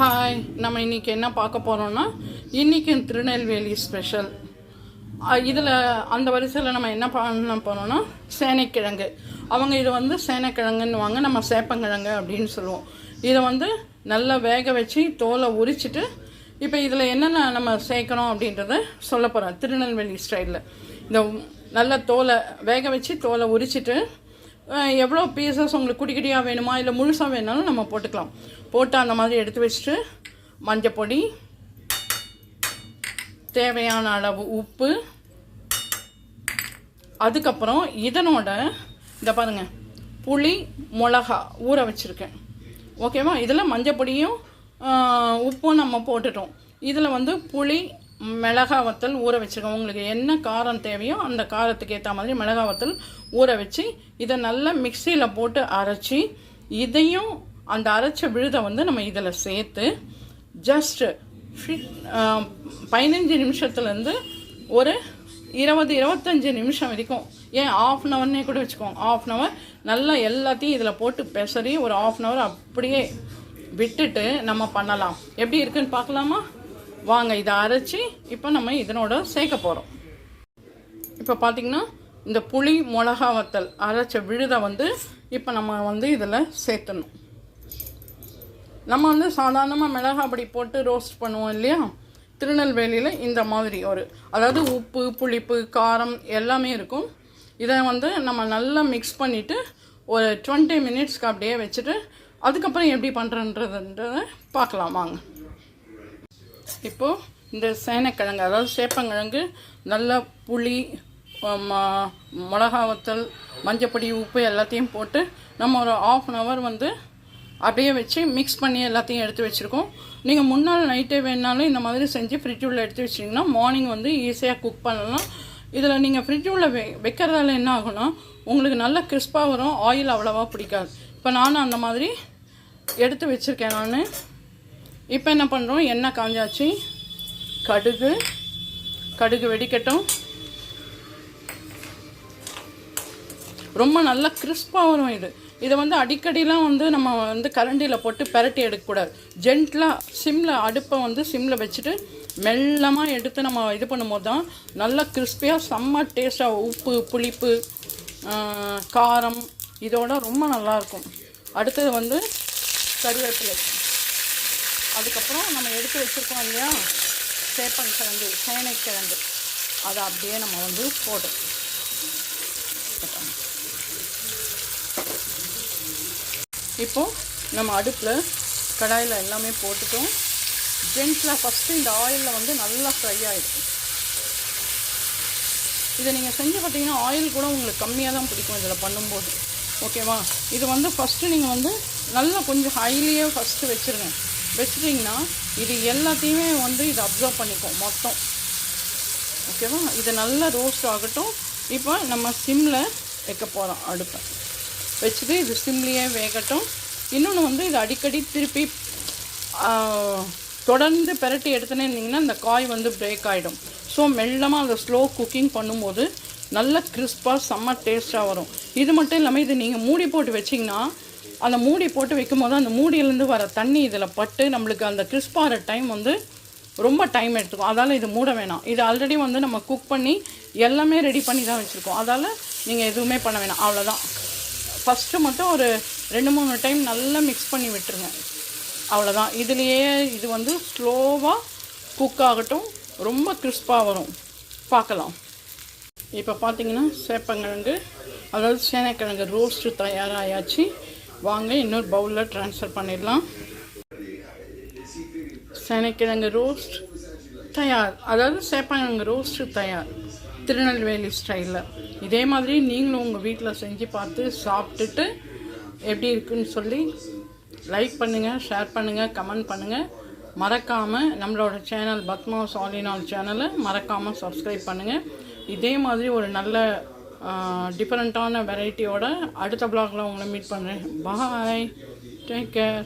Hi நம்ம இன்னைக்கு என்ன பார்க்க போகிறோம்னா இன்றைக்கும் திருநெல்வேலி ஸ்பெஷல் இதில் அந்த வரிசையில் நம்ம என்ன பண்ண போகிறோம்னா சேனைக்கிழங்கு. அவங்க இதை வந்து சேனைக்கிழங்குன்னுவாங்க நம்ம சேப்பங்கிழங்கு அப்படின்னு சொல்லுவோம். இதை வந்து நல்லா வேக வச்சு தோலை உரிச்சிட்டு இப்போ இதில் என்னென்ன நம்ம சேர்க்கணும் அப்படின்றத சொல்ல போகிறோம் திருநெல்வேலி ஸ்டைலில் இந்த நல்ல தோலை வேக வச்சு தோலை உரிச்சிட்டு எவ்வளோ பீசஸ் உங்களுக்கு குடி குடியாக வேணுமா? இல்லை முழுசாக வேணாலும் நம்ம போட்டுக்கலாம். போட்டு அந்த மாதிரி எடுத்து வச்சுட்டு மஞ்சப்பொடி தேவையான அளவு உப்பு அதுக்கப்புறம் இதனோட இந்த பாருங்கள் புளி மிளகா ஊற வச்சுருக்கேன். ஓகேவா இதில் மஞ்சப்பொடியும் பொடியும் உப்பும் நம்ம போட்டுட்டோம். இதில் வந்து புளி மிளகா வத்தல் ஊற வச்சுருக்கோம். உங்களுக்கு என்ன காரம் தேவையோ அந்த காரத்துக்கு ஏற்ற மாதிரி மிளகா வத்தல் ஊற வச்சு இதை நல்லா மிக்சியில் போட்டு அரைச்சி இதையும் அந்த அரைச்ச விழுதை வந்து நம்ம இதில் சேர்த்து ஜஸ்ட்டு பதினஞ்சு நிமிஷத்துலேருந்து ஒரு இருபது இருபத்தஞ்சு நிமிஷம் வரைக்கும். ஏன் ஆஃப் அன் ஹவர்னே கூட வச்சுக்கோங்க. ஆஃப் அன் ஹவர் நல்லா எல்லாத்தையும் இதில் போட்டு பெசரி ஒரு ஆஃப் அன் ஹவர் அப்படியே விட்டுட்டு நம்ம பண்ணலாம். எப்படி இருக்குன்னு பார்க்கலாமா? வாங்க இதை அரைச்சி இப்போ நம்ம இதனோட சேர்க்க போகிறோம் இப்போ பார்த்தீங்கன்னா இந்த புளி மிளகா வத்தல் அரைச்ச விழுதை வந்து இப்போ நம்ம வந்து இதில் சேர்த்தணும் நம்ம வந்து சாதாரணமாக மிளகா பொடி போட்டு ரோஸ்ட் பண்ணுவோம் இல்லையா? திருநெல்வேலியில் இந்த மாதிரி ஒரு அதாவது உப்பு புளிப்பு காரம் எல்லாமே இருக்கும். இதை வந்து நம்ம நல்லா மிக்ஸ் பண்ணிவிட்டு ஒரு டுவெண்ட்டி மினிட்ஸ்க்கு அப்படியே வச்சுட்டு அதுக்கப்புறம் எப்படி பண்ணுறன்றதுன்றதை பார்க்கலாம் வாங்க. இப்போது இந்த சேனைக்கிழங்கு அதாவது சேப்பங்கிழங்கு நல்லா புளி ம- மிளகா வத்தல் மஞ்சப்பொடி உப்பு எல்லாத்தையும் போட்டு நம்ம ஒரு ஆஃப் அன் ஹவர் வந்து அப்படியே வச்சு மிக்ஸ் பண்ணி எல்லாத்தையும் எடுத்து வச்சுருக்கோம். நீங்கள் முன்னாள் நைட்டே வேணாலும் இந்த மாதிரி செஞ்சு ஃப்ரிட்ஜ் உள்ள எடுத்து வச்சிங்கன்னா மார்னிங் வந்து ஈஸியாக குக் பண்ணலாம். இதில் நீங்கள் ஃப்ரிட்ஜ் உள்ள வெ வைக்கிறதால என்ன ஆகும்னா உங்களுக்கு நல்ல கிறிஸ்பாக வரும் ஆயில் அவ்வளோவா பிடிக்காது. இப்போ நானும் அந்த மாதிரி எடுத்து வச்சுருக்கேன் நான். இப்போ என்ன பண்ணுறோம் எண்ணெய் காஞ்சாச்சு. கடுகு. கடுகு வெடிக்கட்டும். ரொம்ப நல்லா கிறிஸ்பாக வரும் இது. இதை வந்து அடிக்கடிலாம் வந்து நம்ம வந்து கரண்டியில் போட்டு பெரட்டி எடுக்கக்கூடாது ஜென்ட்லாக சிம்மில் அடுப்பை வந்து சிம்மில் வச்சுட்டு மெல்லமாக எடுத்து நம்ம இது பண்ணும்போது தான் நல்லா கிறிஸ்பியாக செம்ம டேஸ்ட்டாக உப்பு புளிப்பு காரம் இதோட ரொம்ப நல்லாயிருக்கும் அடுத்தது வந்து கருவேப்பிலை. அதுக்கப்புறம் நம்ம எடுத்து வச்சுருக்கோம் இல்லையா? சேப்பன் கிழங்கு சேனைக்கிழங்கு அதை அப்படியே நம்ம வந்து போடும் இப்போது நம்ம அடுப்பில் கடாயில் எல்லாமே போட்டுட்டோம். ஜென்ஸில் ஃபஸ்ட்டு இந்த ஆயிலில் வந்து நல்லா ஃப்ரை ஆகிடும் இதை நீங்கள் செஞ்சு பார்த்தீங்கன்னா ஆயில் கூட உங்களுக்கு கம்மியாக தான் பிடிக்கும் இதில் பண்ணும்போது. ஓகேவா இது வந்து ஃபஸ்ட்டு நீங்கள் வந்து நல்லா கொஞ்சம் ஹைலியே ஃபஸ்ட்டு வச்சுருங்க. வச்சுட்டிங்கன்னா இது எல்லாத்தையுமே வந்து இது அப்சர்வ் பண்ணிக்கும் மொத்தம். ஓகேவா இது நல்லா ரோஸ்ட் ஆகட்டும். இப்போ நம்ம சிம்மில் வைக்க போகிறோம் அடுப்பை. வச்சுட்டு இது சிம்லேயே வேகட்டும். இன்னொன்று வந்து இது அடிக்கடி திருப்பி தொடர்ந்து பெரட்டி எடுத்துனே இருந்தீங்கன்னா இந்த காய் வந்து பிரேக் ஆகிடும் ஸோ மெல்லமாக அதை ஸ்லோ குக்கிங் பண்ணும்போது நல்ல கிறிஸ்பாக செம்ம டேஸ்ட்டாக வரும். இது மட்டும் இல்லாமல் இது நீங்கள் மூடி போட்டு வச்சிங்கன்னா அந்த மூடி போட்டு வைக்கும்போது அந்த மூடியிலேருந்து வர தண்ணி இதில் பட்டு நம்மளுக்கு அந்த கிறிஸ்பாகிற டைம் வந்து ரொம்ப டைம் எடுத்துக்கும். அதால் இது மூட வேணாம். இது ஆல்ரெடி வந்து நம்ம குக் பண்ணி எல்லாமே ரெடி பண்ணி தான் வச்சுருக்கோம். அதால் நீங்கள் எதுவுமே பண்ண வேணாம். அவ்வளோதான். ஃபஸ்ட்டு மட்டும் ஒரு ரெண்டு மூணு டைம் நல்லா மிக்ஸ் பண்ணி விட்டுருங்க. அவ்வளோதான். இதுலேயே இது வந்து ஸ்லோவாக குக் ஆகட்டும். ரொம்ப கிறிஸ்பாக வரும். பார்க்கலாம். இப்போ பார்த்தீங்கன்னா சேப்பங்கிழங்கு அதாவது சேனைக்கிழங்கு ரோஸ்ட்டு தயாராகியாச்சு வாங்க இன்னொரு பவுலில் ட்ரான்ஸ்ஃபர் பண்ணிடலாம். சனிக்கிழங்கு ரோஸ்ட் தயார். அதாவது சேப்பங்கிழங்கு ரோஸ்ட்டு தயார். திருநெல்வேலி ஸ்டைலில் இதே மாதிரி நீங்களும் உங்கள் வீட்டில் செஞ்சு பார்த்து சாப்பிட்டுட்டு எப்படி இருக்குன்னு சொல்லி லைக் பண்ணுங்கள் ஷேர் பண்ணுங்கள் கமெண்ட் பண்ணுங்கள் மறக்காமல் நம்மளோட சேனல் பத்மா சாலினால் சேனலை மறக்காமல் சப்ஸ்கிரைப் பண்ணுங்கள் இதே மாதிரி ஒரு நல்ல டிஃப்ரெண்ட்டான வெரைட்டியோட அடுத்த பிளாகில் உங்களை மீட் பண்ணுறேன் பாய் டேக் கேர்